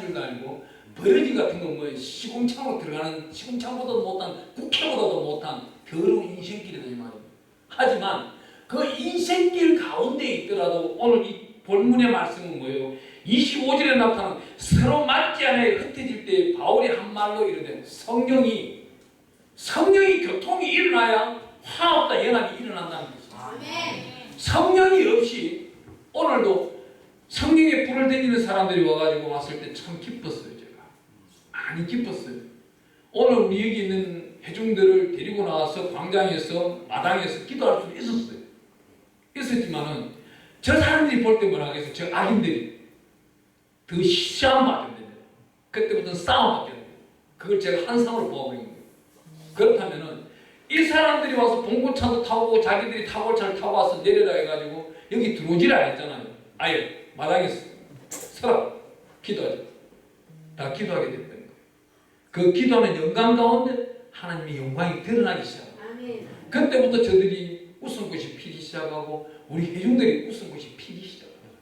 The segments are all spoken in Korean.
줄도 아니고 버러지 같은 거뭐 시궁창으로 들어가는 시궁창보다도 못한 국회보다도 못한 더러운 인생길이다 이 말이에요. 하지만 그 인생길 가운데 있더라도 오늘 이 본문의 말씀은 뭐예요? 25절에 나타난 서로 맞지 않아 흩어질 때 바울이 한 말로 이르되 성령이 성령이 교통이 일어나야 화합과 연합이 일어난다는 거죠. 성령이 없이 오늘도 성령의 불을 던지는 사람들이 와가지고 왔을 때 참 기뻤어요 제가. 많이 기뻤어요. 오늘 우리 여기 있는 회중들을 데리고 나와서 광장에서 마당에서 기도할 수 있었어요. 있었지만은 저 사람들이 볼 때 뭐라 하겠어요? 저 악인들이 더 시험 받은 거예요. 그때부터는 싸움 받게 돼요. 그걸 제가 한상으로 보아버린 거예요. 그렇다면은 이 사람들이 와서 봉고차도 타고 자기들이 타골차를 타고 와서 내려라 해가지고 여기 들어오질 않았잖아요. 아예 마당에 서라 기도하자. 다 기도하게 됐다는 거예요. 그 기도하는 영광 가운데 하나님의 영광이 드러나기 시작합니다. 그때부터 저들이 웃음꽃이 피기 시작하고 우리 회중들이 웃음꽃이 피기 시작합니다.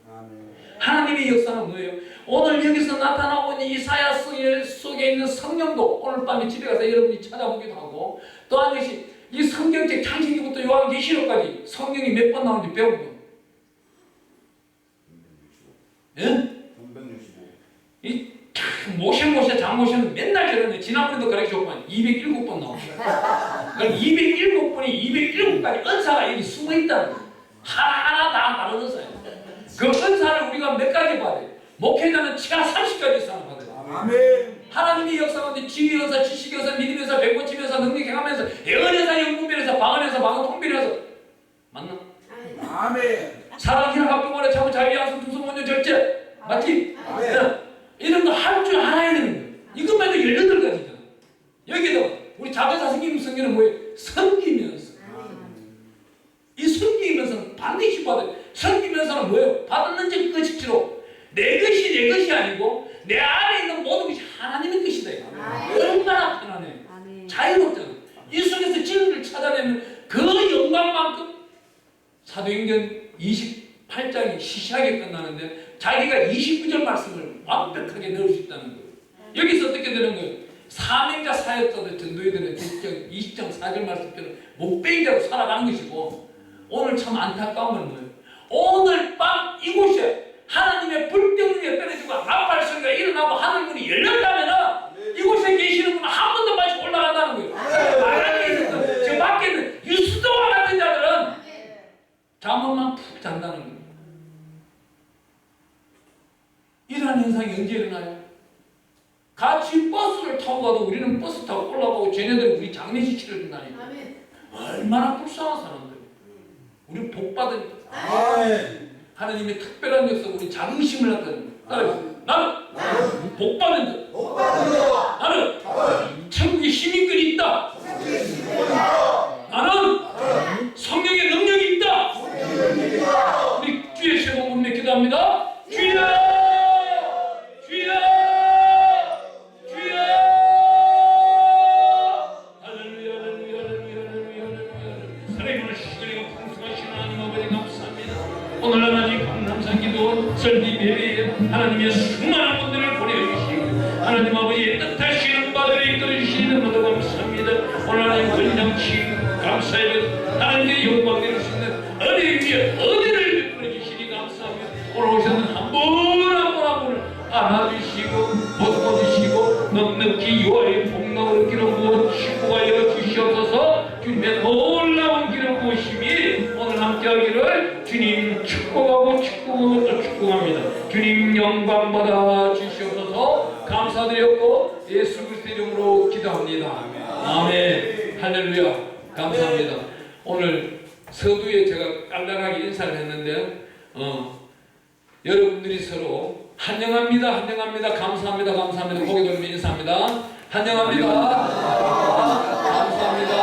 하나님의 역사는 뭐예요? 오늘 여기서 나타나고 있는 이사야 속에, 속에 있는 성령도 오늘 밤에 집에 가서 여러분이 찾아보기도 하고 또한 것이 이 성경책 창세기부터 요한계시록까지 성령이 몇 번 나오는지 배우고 예? 365. 이 모세 모세 장모세는 맨날 저러는데 지난번에도 가르쳐줬구만 207번 나옵니다. 그럼 207번이 207가지 은사가 여기 숨어 있다는 거예요. 하나하나 다 다른 은사예요. 그 은사를 우리가 몇 가지 받아요. 목회자는 치아 30가지 이상을 받아요. 아멘. 하나님의 역사 가운데 지휘 연사, 지식 연사, 믿음 연사, 백고침 연사, 능력 행하면서 예언 연사, 영분별 연사, 방언 연사, 방언 통bil 연사 맞나? 아멘. 사랑, 희락, 합동원의 참고 자비, 양성, 두성, 원전, 아멘. 야, 이런 거할줄 알아야 되는 거예요. 이것만 해도 18가지잖아. 여기다 우리 자배사 성경 성경은 뭐예요? 섬기면서. 이 섬기면서는 반드시 받아요. 섬기면서는 뭐예요? 받는 적 끝이지로 내 것이 내 것이 아니고 내 안에 있는 모든 것이 하나님의 것이다. 이거. 얼마나 편하네. 자유롭잖아. 이 속에서 진리를 찾아내는 그 영광만큼 사도행전 28장이 시시하게 끝나는데 자기가 29절 말씀을 완벽하게 넣을 수 있다는 거예요. 여기서 어떻게 되는 거예요? 사명자 사역자들 전도회들은 20장, 20장 4절 말씀처럼 목베이자로 살아가는 것이고 오늘 참 안타까운 건 뭐예요? 오늘 밤 이곳에 하나님의 불병리에 떨어지고 나팔소리가 일어나고 하늘문이 열렸다면은 이곳에 계시는 분은 한 번도 마치 올라간다는 거예요. 마당에 있는 저 밖에 있는 유수도와 같은 자들은 잠깐만 푹 잔다는 거예요. 이러한 현상이 언제 일어나요? 같이 버스를 타고 가도 우리는 버스 타고 올라가고 쟤네들은 우리 장례식 치러준다니까. 얼마나 불쌍한 사람들. 우리 복. 아멘. 하나님의 특별한 역사 우리 자긍심을 따라해 나는 복 받는 자. 나는 살아있는 시간이고 풍성하신 하나님 아버지 감사합니다. 오늘 하나님 강남산 기도 설립 예배에 하나님의 수많은 분들을 보내주시고 하나님 아버지의 뜻하시는 바들을 이끌어주시는 것도 감사합니다. 오늘 하나님 건장치 감사해요. 하나님의 영광 있는 은혜 위에 은혜를 베풀어 주시니 감사합니다. 오늘 오셨는 한분한분한 분을 안아주시고 벗어주시고 넉넉히 복락을 기름 부어 축복하여 주 함께하기를 주님 축복하고 축복하고 또 축복합니다. 주님 영광 받아 주시옵소서 감사드렸고 예수 그리스도 이름으로 기도합니다. 아멘. 할렐루야. 감사합니다. 오늘 서두에 제가 깔랑하게 인사를 했는데 어, 여러분들이 서로 환영합니다. 환영합니다. 감사합니다. 감사합니다. 고개 돌리며 인사합니다. 환영합니다. 감사합니다. 감사합니다.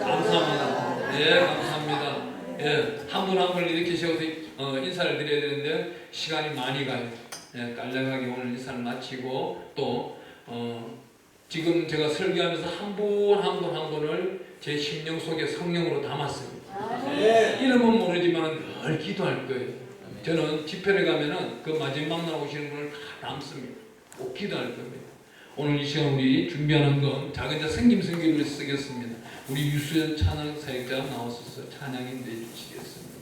감사합니다. 예, 감사합니다. 예, 한 분 한 분을 이렇게 세워서 어, 인사를 드려야 되는데 시간이 많이 가요. 예, 깔끔하게 오늘 인사를 마치고 또 어, 지금 제가 설교하면서 한 분 한 분 한 분을 제 심령 속에 성령으로 담았습니다. 네. 이름은 모르지만 늘 기도할 거예요. 저는 집회를 가면은 그 마지막 날 오시는 분을 다 남습니다. 꼭 기도할 겁니다. 오늘 이 시간 우리 준비하는 건 작은 자 생김성기를 쓰겠습니다. 우리 유수연 찬양 사역자가 나오셔서 찬양인데 주시겠습니다.